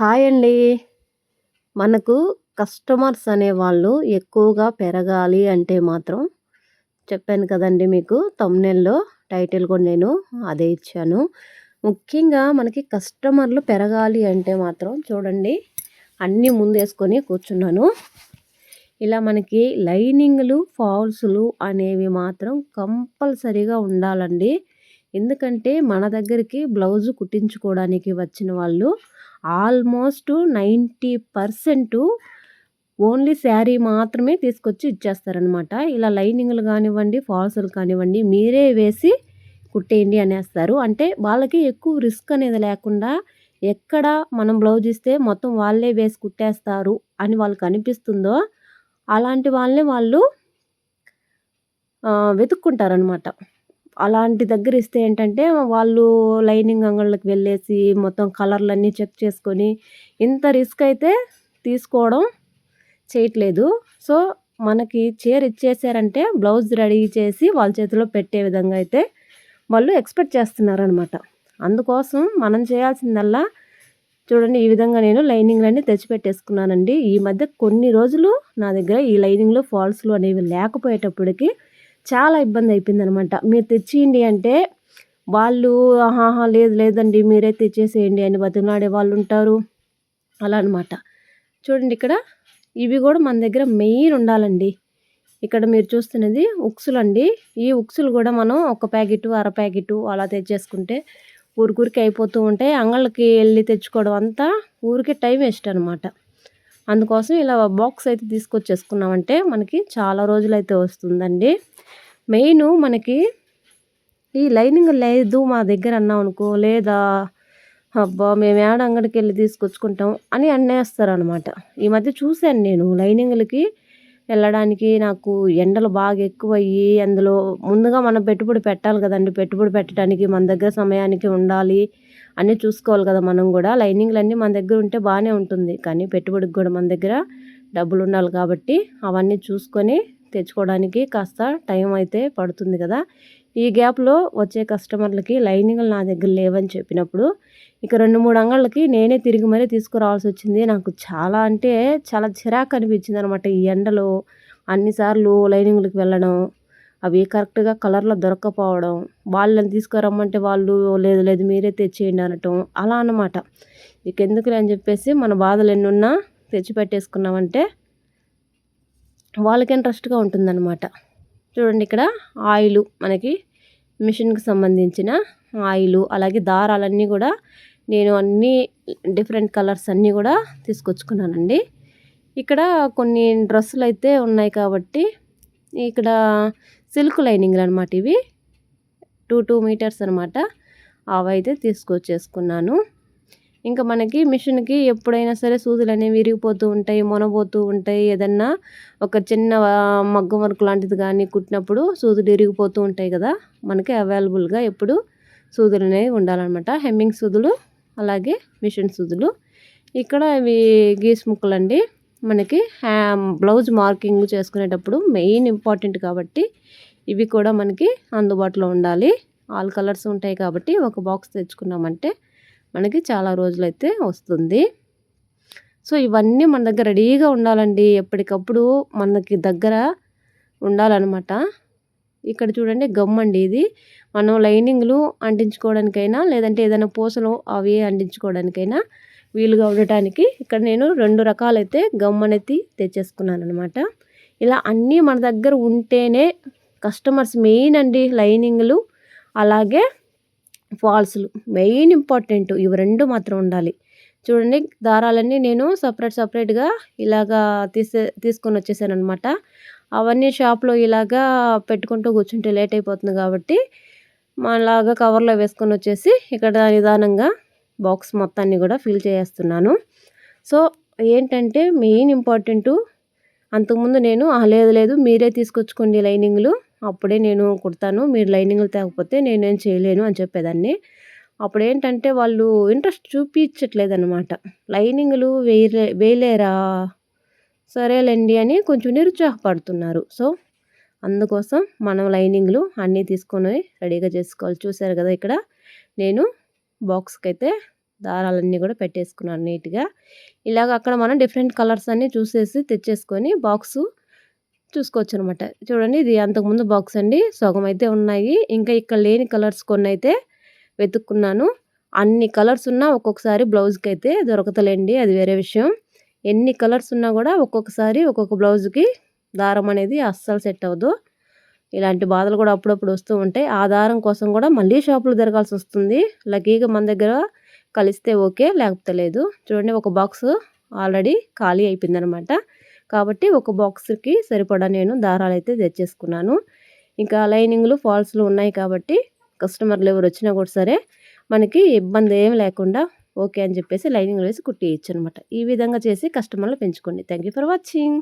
Hi అండి. మనకు customers అనేవాళ్ళు ఎక్కువగా పెరగాలి అంటే మాత్రం చెప్పాను కదండీ మీకు తమ్నెల్లో టైటిల్ కూడా నేను అదే ఇచ్చాను. ముఖ్యంగా మనకి కస్టమర్లు పెరగాలి అంటే మాత్రం చూడండి అన్నీ ముందేసుకొని కూర్చున్నాను. ఇలా మనకి లైనింగ్‌లు, ఫాల్స్‌లు అనేవి మాత్రం కంపల్సరీగా ఉండాలండి. ఎందుకంటే మన దగ్గరికి బ్లౌజు కుట్టించుకోవడానికి వచ్చిన వాళ్ళు almost ninety percent only sari మాత్రమే తీసుకొచ్చి ఇచ్చేస్తారనమాట ఇలా లైనింగ్లు కానివ్వండి ఫాల్స్లు కానివ్వండి మీరే వేసి కుట్టేయండి అనేస్తారు. అంటే వాళ్ళకి ఎక్కువ రిస్క్ అనేది లేకుండా ఎక్కడ మనం బ్లౌజ్ ఇస్తే మొత్తం వాళ్ళే వేసి కుట్టేస్తారు అని వాళ్ళకి అనిపిస్తుందో అలాంటి వాళ్ళని వాళ్ళు వెతుక్కుంటారనమాట అలాంటి దగ్గర ఇస్తే ఏంటంటే వాళ్ళు లైనింగ్ అంగళ్ళకి వెళ్ళేసి మొత్తం కలర్లన్నీ చెక్ చేసుకొని ఇంత రిస్క్ అయితే తీసుకోవడం చేయట్లేదు. సో మనకి చీర ఇచ్చేసారంటే బ్లౌజ్ రెడీ చేసి వాళ్ళ చేతిలో పెట్టే విధంగా అయితే వాళ్ళు ఎక్స్పెక్ట్ చేస్తున్నారనమాట అందుకోసం మనం చేయాల్సిందల్లా చూడండి ఈ విధంగా నేను లైనింగ్లన్నీ తెచ్చిపెట్టేసుకున్నానండి. ఈ మధ్య కొన్ని రోజులు నా దగ్గర ఈ లైనింగ్లు ఫాల్స్లు అనేవి లేకపోయేటప్పటికి చాలా ఇబ్బంది అయిపోయింది అనమాట మీరు తెచ్చియండి అంటే వాళ్ళు ఆహా లేదు లేదండి మీరే తెచ్చేసేయండి అని బతిమలాడే వాళ్ళు ఉంటారు. అలా అనమాట. చూడండి ఇక్కడ ఇవి కూడా మన దగ్గర మెయిన్ ఉండాలండి. ఇక్కడ మీరు చూస్తున్నది ఉక్సులు అండి ఈ ఉక్సులు కూడా మనం ఒక ప్యాకెట్ అర ప్యాకెట్ అలా తెచ్చేసుకుంటే ఊరికూరికి అయిపోతూ ఉంటాయి. అంగళ్ళకి వెళ్ళి తెచ్చుకోవడం అంతా ఊరికే టైం వేస్ట్ అనమాట. అందుకోసం ఇలా బాక్స్ అయితే తీసుకొచ్చేసుకున్నామంటే మనకి చాలా రోజులైతే వస్తుందండి. మెయిన్ మనకి ఈ లైనింగ్ లేదు మా దగ్గర అన్నాం అనుకో లేదా అబ్బా మేము ఏడ అంగడికి వెళ్ళి తీసుకొచ్చుకుంటాం అని అన్నేస్తారనమాట. ఈ మధ్య చూశాను నేను లైనింగ్లకి వెళ్ళడానికి నాకు ఎండలు బాగా ఎక్కువయ్యి అందులో ముందుగా మనం పెట్టుబడి పెట్టాలి కదండి. పెట్టుబడి పెట్టడానికి మన దగ్గర సమయానికి ఉండాలి. అన్నీ చూసుకోవాలి కదా మనం కూడా. లైనింగ్లు అన్నీ మన దగ్గర ఉంటే బాగానే ఉంటుంది. కానీ పెట్టుబడికి కూడా మన దగ్గర డబ్బులు ఉండాలి కాబట్టి అవన్నీ చూసుకొని తెచ్చుకోవడానికి కాస్త టైం అయితే పడుతుంది కదా. ఈ గ్యాప్లో వచ్చే కస్టమర్లకి లైనింగ్లు నా దగ్గర లేవని చెప్పినప్పుడు ఇక రెండు మూడు అంగళ్ళకి నేనే తిరిగి మరీ తీసుకురావాల్సి వచ్చింది. నాకు చాలా అంటే చాలా చిరాకు అనిపించింది అనమాట ఈ ఎండలో అన్నిసార్లు లైనింగ్లకు వెళ్ళడం. అవి కరెక్ట్గా కలర్లో దొరక్కపోవడం వాళ్ళని తీసుకురమ్మంటే వాళ్ళు లేదు లేదు మీరే తెచ్చేయండి అనటం అలా అన్నమాట. ఇక ఎందుకులే అని చెప్పేసి మన బాధలు ఎన్నున్నా తెచ్చి పెట్టేసుకున్నామంటే వాళ్ళకి ఇంట్రెస్ట్గా ఉంటుందన్నమాట. చూడండి ఇక్కడ ఆయిలు మనకి మిషన్కి సంబంధించిన ఆయిల్ అలాగే దారాలన్నీ కూడా నేను అన్నీ డిఫరెంట్ కలర్స్ అన్నీ కూడా తీసుకొచ్చుకున్నానండి. ఇక్కడ కొన్ని డ్రెస్సులు అయితే ఉన్నాయి కాబట్టి ఇక్కడ సిల్క్ లైనింగ్లు అనమాట ఇవి. టూ టూ మీటర్స్ అనమాట అవైతే తీసుకొచ్చేసుకున్నాను. ఇంకా మనకి మిషన్కి ఎప్పుడైనా సరే సూదులు అనేవి విరిగిపోతూ ఉంటాయి మొనబోతూ ఉంటాయి. ఏదన్నా ఒక చిన్న మగ్గం వర్క్ లాంటిది కానీ కుట్టినప్పుడు సూదులు విరిగిపోతూ ఉంటాయి కదా. మనకి అవైలబుల్గా ఎప్పుడు సూదులు అనేవి ఉండాలన్నమాట. హెమ్మింగ్ సూదులు అలాగే మిషన్ సూదులు. ఇక్కడ ఇవి గీస్ ముక్కలండి. మనకి బ్లౌజ్ మార్కింగ్ చేసుకునేటప్పుడు మెయిన్ ఇంపార్టెంట్ కాబట్టి ఇవి కూడా మనకి అందుబాటులో ఉండాలి. ఆల్ కలర్స్ ఉంటాయి కాబట్టి ఒక బాక్స్ తెచ్చుకున్నామంటే మనకి చాలా రోజులైతే వస్తుంది. సో ఇవన్నీ మన దగ్గర రెడీగా ఉండాలండి. ఎప్పటికప్పుడు మనకి దగ్గర ఉండాలన్నమాట. ఇక్కడ చూడండి గమ్ అండి ఇది. మనం లైనింగ్లు అంటించుకోవడానికైనా లేదంటే ఏదైనా పూసలు అవి అంటించుకోవడానికైనా వీలుగా ఉండటానికి ఇక్కడ నేను రెండు రకాలైతే గమ్ అనేది తెచ్చేసుకున్నాను అనమాట ఇలా అన్నీ మన దగ్గర ఉంటేనే కస్టమర్స్ మెయిన్ అండి లైనింగ్లు అలాగే ఫాల్స్లు. మెయిన్ ఇంపార్టెంట్ ఇవి రెండు మాత్రం ఉండాలి. చూడండి దారాలన్నీ నేను సపరేట్ సపరేట్గా ఇలాగా తీసే తీసుకొని వచ్చేసాను అనమాట అవన్నీ షాప్లో ఇలాగా పెట్టుకుంటూ కూర్చుంటే లేట్ అయిపోతుంది కాబట్టి మనలాగా కవర్లో వేసుకొని వచ్చేసి ఇక్కడ నిదానంగా బాక్స్ మొత్తాన్ని కూడా ఫిల్ చేస్తున్నాను. సో ఏంటంటే మెయిన్ ఇంపార్టెంటు అంతకుముందు నేను లేదు లేదు మీరే తీసుకొచ్చుకోండి లైనింగ్లు అప్పుడే నేను కుడతాను మీరు లైనింగ్లు తేకపోతే నేనేం చేయలేను అని చెప్పేదాన్ని. అప్పుడు ఏంటంటే వాళ్ళు ఇంట్రెస్ట్ చూపించట్లేదు అనమాట లైనింగ్లు వేయలే వేయలేరా? సరేలేండి అని కొంచెం నిరుత్సాహపడుతున్నారు. సో అందుకోసం మనం లైనింగ్లు అన్నీ తీసుకొని రెడీగా చేసుకోవాలి. చూసారు కదా ఇక్కడ నేను బాక్స్కి అయితే దారాలన్నీ కూడా పెట్టేసుకున్నాను నీట్గా. ఇలాగ అక్కడ మనం డిఫరెంట్ కలర్స్ అన్నీ చూసేసి తెచ్చేసుకొని బాక్సు చూసుకోవచ్చు అనమాట చూడండి ఇది అంతకుముందు బాక్స్ అండి. సగం అయితే ఉన్నాయి. ఇంకా ఇక్కడ లేని కలర్స్ కొన్ని అయితే వెతుక్కున్నాను. అన్ని కలర్స్ ఉన్నా ఒక్కొక్కసారి బ్లౌజ్కి అయితే దొరకతలేండి. అది వేరే విషయం. ఎన్ని కలర్స్ ఉన్నా కూడా ఒక్కొక్కసారి ఒక్కొక్క బ్లౌజ్కి దారం అనేది అస్సలు సెట్ అవ్వదు. ఇలాంటి బాధలు కూడా అప్పుడప్పుడు వస్తూ ఉంటాయి. ఆ దారం కోసం కూడా మళ్ళీ షాపులు తిరగాల్సి వస్తుంది. లక్కీగా మన దగ్గర కలిస్తే ఓకే లేకపోతే లేదు. చూడండి ఒక బాక్స్ ఆల్రెడీ ఖాళీ అయిపోయిందనమాట. కాబట్టి ఒక బాక్స్కి సరిపడా నేను దారాలు అయితే తెచ్చేసుకున్నాను. ఇంకా లైనింగ్లు ఫాల్స్లు ఉన్నాయి కాబట్టి కస్టమర్లు ఎవరు వచ్చినా కూడా సరే మనకి ఇబ్బంది ఏం లేకుండా ఓకే అని చెప్పేసి లైనింగ్ వేసి కుట్టియచ్చు అనమాట. ఈ విధంగా చేసి కస్టమర్లు పెంచుకోండి. Thank for watching.